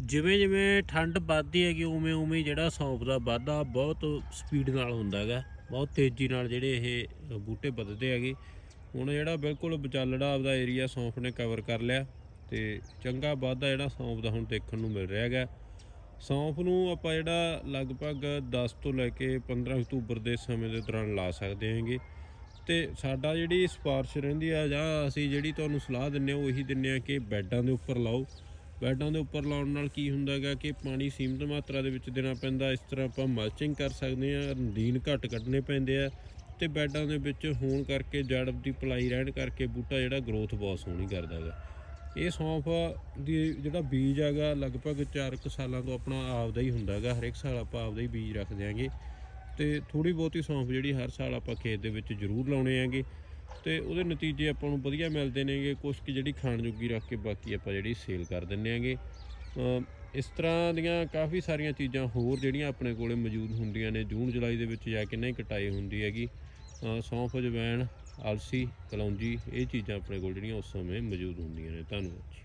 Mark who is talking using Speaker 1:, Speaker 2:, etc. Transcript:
Speaker 1: ਜਿਵੇਂ ਜਿਵੇਂ ਠੰਡ ਵੱਧਦੀ ਹੈਗੀ, ਉਵੇਂ ਉਵੇਂ ਜਿਹੜਾ ਸੌਂਫ ਦਾ ਵਾਧਾ ਬਹੁਤ ਸਪੀਡ ਨਾਲ ਹੁੰਦਾ ਹੈਗਾ। ਬਹੁਤ ਤੇਜ਼ੀ ਨਾਲ ਜਿਹੜੇ ਇਹ ਬੂਟੇ ਵੱਧਦੇ ਹੈਗੇ। ਹੁਣ ਜਿਹੜਾ ਬਿਲਕੁਲ ਵਿਚਾਲੜਾ ਆਪਦਾ ਏਰੀਆ ਸੌਂਫ ਨੇ ਕਵਰ ਕਰ ਲਿਆ ਤੇ ਚੰਗਾ ਵਾਧਾ ਜਿਹੜਾ ਸੌਂਫ ਦਾ ਹੁਣ ਦੇਖਣ ਨੂੰ ਮਿਲ ਰਿਹਾ ਹੈਗਾ। ਸੌਂਫ ਨੂੰ ਆਪਾਂ ਜਿਹੜਾ ਲਗਭਗ 10 ਤੋਂ ਲੈ ਕੇ 15 ਅਕਤੂਬਰ ਦੇ ਸਮੇਂ ਦੇ ਦੌਰਾਨ ਲਾ ਸਕਦੇ ਹਾਂਗੇ। ਤੇ ਸਾਡਾ ਜਿਹੜੀ ਸਿਫਾਰਿਸ਼ ਰਹਿੰਦੀ ਆ ਜਾਂ ਅਸੀਂ ਜਿਹੜੀ ਤੁਹਾਨੂੰ ਸਲਾਹ ਦਿੰਨੇ ਆ, ਉਹੀ ਦਿੰਨੇ ਆ ਕਿ ਬੈੱਡਾਂ ਦੇ ਉੱਪਰ ਲਾਓ। ਬੈਡਾਂ ਦੇ ਉੱਪਰ ਲਾਉਣ ਨਾਲ ਕੀ ਹੁੰਦਾ ਹੈਗਾ ਕਿ ਪਾਣੀ ਸੀਮਿਤ ਮਾਤਰਾ ਦੇ ਵਿੱਚ ਦੇਣਾ ਪੈਂਦਾ, ਇਸ ਤਰ੍ਹਾਂ ਆਪਾਂ ਮਲਚਿੰਗ ਕਰ ਸਕਦੇ ਆ ਰੰਦੀਨ ਘੱਟ ਕੱਢਣੇ ਪੈਂਦੇ ਆ ਤੇ ਬੈਡਾਂ ਦੇ ਵਿੱਚ ਹੋਣ ਕਰਕੇ, ਜੜ ਦੀ ਪਲਾਈ ਰਹਿਣ ਕਰਕੇ ਬੂਟਾ ਜਿਹੜਾ ਗਰੋਥ ਬਹੁਤ ਸੋਹਣੀ ਕਰਦਾ ਹੈਗਾ। ਇਹ ਸੌਂਫ ਦੀ ਜਿਹੜਾ ਬੀਜ ਹੈਗਾ, ਲਗਭਗ 4 ਕੁ ਸਾਲਾਂ ਤੋਂ ਆਪਣਾ ਆਪਦਾ ਹੀ ਹੁੰਦਾ ਹੈਗਾ, ਹਰੇਕ ਸਾਲ ਆਪਾਂ ਆਪਦਾ ਹੀ ਬੀਜ ਰੱਖਦੇ ਦਿਆਂਗੇ ਤੇ ਥੋੜੀ ਬਹੁਤੀ ਸੌਂਫ ਜਿਹੜੀ ਹਰ ਸਾਲ ਆਪਾਂ ਖੇਤ ਦੇ ਵਿੱਚ ਜ਼ਰੂਰ ਲਾਉਣੇ ਆਂਗੇ ਤੇ ਉਹਦੇ ਨਤੀਜੇ ਆਪਾਂ ਨੂੰ ਵਧੀਆ ਮਿਲਦੇ ਨੇਗੇ, ਕੁਛ ਕਿ ਜਿਹੜੀ ਖਾਣ ਜੋਗੀ ਰੱਖ ਕੇ ਬਾਕੀ ਆਪਾਂ ਜਿਹੜੀ ਸੇਲ ਕਰ ਦਿੰਨੇ ਆਂਗੇ ਇਸ ਤਰ੍ਹਾਂ ਦੀਆਂ ਕਾਫੀ ਸਾਰੀਆਂ ਚੀਜ਼ਾਂ ਹੋਰ ਜਿਹੜੀਆਂ ਆਪਣੇ ਕੋਲੇ ਮੌਜੂਦ ਹੁੰਦੀਆਂ ਨੇ, ਜੂਨ ਜੁਲਾਈ ਦੇ ਵਿੱਚ ਜਾ ਕੇ ਨਹੀਂ ਕਟਾਈ ਹੁੰਦੀ ਹੈਗੀ। ਸੌਂਫ ਜਵੈਣ ਅਲਸੀ, ਕਲੌਂਜੀ, ਇਹ ਚੀਜ਼ਾਂ ਆਪਣੇ ਕੋਲ ਜਿਹੜੀਆਂ ਉਸ ਸਮੇਂ ਮੌਜੂਦ ਹੁੰਦੀਆਂ ਨੇ। ਧੰਨਵਾਦ ਜੀ।